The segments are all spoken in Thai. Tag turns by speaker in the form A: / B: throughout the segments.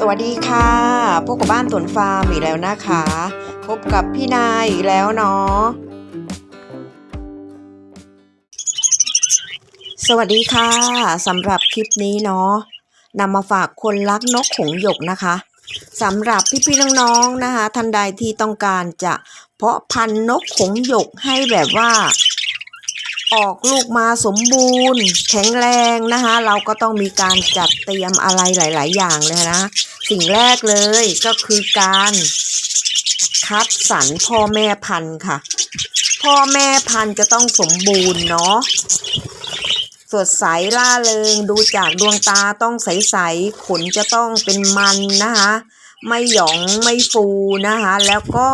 A: สวัสดีค่ะพบกับบ้านสวนฟาร์มอีกแล้วนะคะ พบกับพี่นายอีกแล้วเนาะสวัสดีค่ะสำหรับคลิปนี้เนาะนำมาฝากคนรักนกหงหยกนะคะสำหรับพี่ๆน้องๆนะคะท่านใดที่ต้องการจะเพาะพันธุ์นกหงหยกให้แบบว่า ออกลูกมาสมบูรณ์ แข็งแรงนะคะ เราก็ต้องมีการจัดเตรียมอะไรหลาย ๆ อย่างเลยนะ สิ่งแรกเลยก็คือการคัดสรรพ่อแม่พันธุ์ค่ะ พ่อแม่พันธุ์จะต้องสมบูรณ์เนาะสดใสล่าเริงดูจากดวงตาต้องใสๆขนจะต้องเป็นมันนะคะ ไม่หยองไม่ฟูนะคะ แล้วก็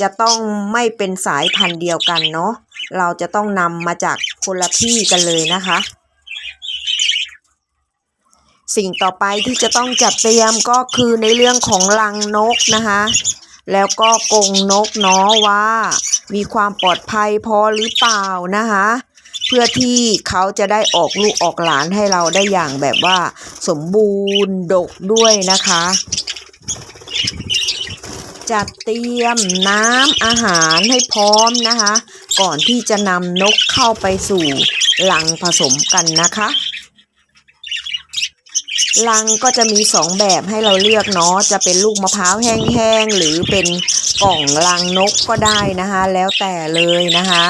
A: จะต้องไม่เป็นสายพันธุ์เดียวกันเนาะ เราจะต้องนำมาจากคนละที่กันเลยนะคะ สิ่งต่อไปที่จะต้องจัดเตรียมก็คือในเรื่องของรังนกนะคะ แล้วก็กรงนกเนาะว่า มีความปลอดภัยพอหรือเปล่านะคะ เพื่อที่เขาจะได้ออกลูกออกหลานให้เราได้อย่างแบบว่า สมบูรณ์ดกด้วยนะคะจัดเตรียมน้ำอาหารให้พร้อมนะคะ ก่อนที่จะนำนกเข้าไปสู่ลังผสมกันนะคะลังก็จะมีสองแบบให้เราเลือกเนาะจะเป็นลูกมะพร้าวแห้งๆหรือเป็นกล่องลังนกก็ได้นะคะ แล้วแต่เลยนะคะ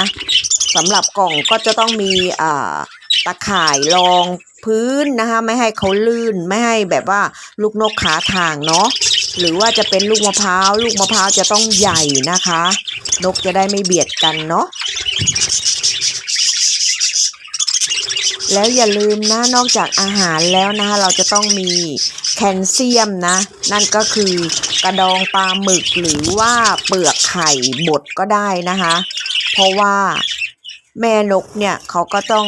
A: สำหรับกล่องก็จะต้องมีตะข่ายรองพื้นนะคะ ไม่ให้เขาลื่นไม่ให้แบบว่าลูกนกขาทางเนาะ หรือว่าจะเป็นลูกมะพร้าวลูกมะพร้าวจะต้องใหญ่นะคะ นกจะได้ไม่เบียดกันเนาะแล้วอย่าลืมนะนอกจากอาหารแล้วนะคะเราจะต้องมีแคลเซียมนะ นั่นก็คือกระดองปลาหมึกหรือว่าเปลือกไข่บดก็ได้นะคะ เพราะว่า แม่นกเนี่ยเขาก็ต้อง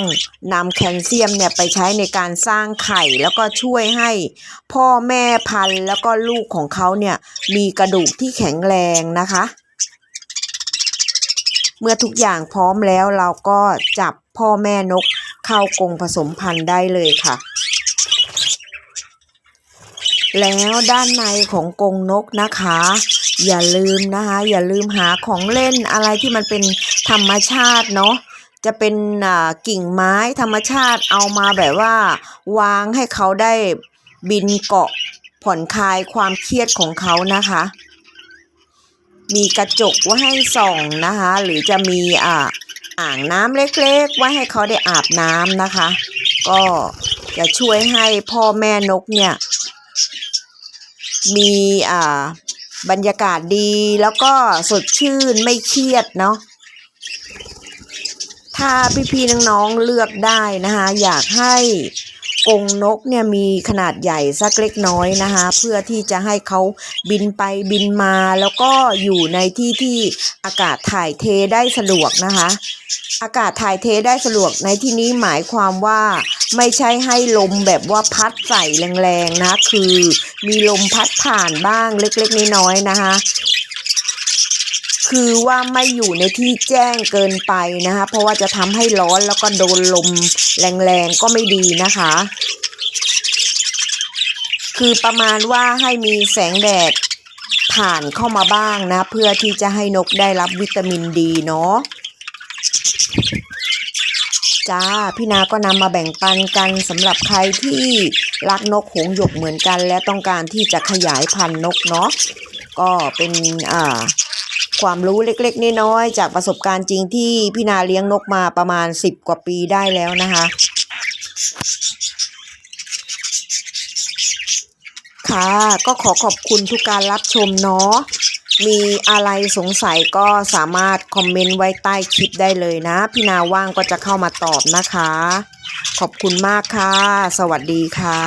A: นำแคลเซียมเนี่ยไปใช้ในการสร้างไข่แล้วก็ช่วยให้พ่อแม่พันธุ์แล้วก็ลูกของเขาเนี่ยมีกระดูกที่แข็งแรงนะคะ เมื่อทุกอย่างพร้อมแล้วเราก็จับพ่อแม่นกเข้ากรงผสมพันธุ์ได้เลยค่ะ แล้วด้านในของกรงนกนะคะ อย่าลืมนะคะ อย่าลืมหาของเล่นอะไรที่มันเป็นธรรมชาติเนาะ จะเป็นอ่ากิ่งไม้ธรรมชาติเอามาแบบว่า วางให้เขาได้บินเกาะผ่อนคลายความเครียดของเขานะคะ มีกระจกไว้ให้ส่องนะคะ หรือจะมีอ่าอ่างน้ำเล็กๆ ไว้ให้เขาได้อาบน้ำนะคะ ก็จะช่วยให้พ่อแม่นกเนี่ย มีอ่าบรรยากาศดีแล้วก็สดชื่นไม่เครียดเนาะ ถ้าพี่ๆน้องๆเลือกได้นะคะ อยากให้กรงนกเนี่ยมีขนาดใหญ่สักเล็กน้อยนะคะ เพื่อที่จะให้เขาบินไปบินมา แล้วก็อยู่ในที่ที่อากาศถ่ายเทได้สะดวกนะคะ อากาศถ่ายเทได้สะดวกในที่นี้หมายความว่าไม่ใช่ให้ลมแบบว่าพัดใส่แรงๆนะ คือมีลมพัดผ่านบ้างเล็กๆน้อยๆนะคะ คือว่าไม่อยู่ในที่แจ้งเกินไปนะคะ เพราะว่าจะทำให้ร้อนแล้วก็โดนลมแรงๆก็ไม่ดีนะคะ คือประมาณว่าให้มีแสงแดดผ่านเข้ามาบ้างนะ เพื่อที่จะให้นกได้รับวิตามินดีเนาะจ้าพี่นาก็นำมาแบ่งปันกันสำหรับใครที่รักนกหงหยกเหมือนกัน และต้องการที่จะขยายพันธุ์นกเนาะก็เป็นอ่า ความรู้เล็กๆน้อยๆจากประสบการณ์จริงที่พี่นาเลี้ยงนกมาประมาณ 10 กว่าปีได้แล้วนะคะ ค่ะก็ขอขอบคุณทุกการรับชมเนาะมีอะไรสงสัยก็สามารถคอมเมนต์ไว้ใต้คลิปได้เลยนะ พี่นาว่างก็จะเข้ามาตอบนะคะ ขอบคุณมากค่ะ สวัสดีค่ะ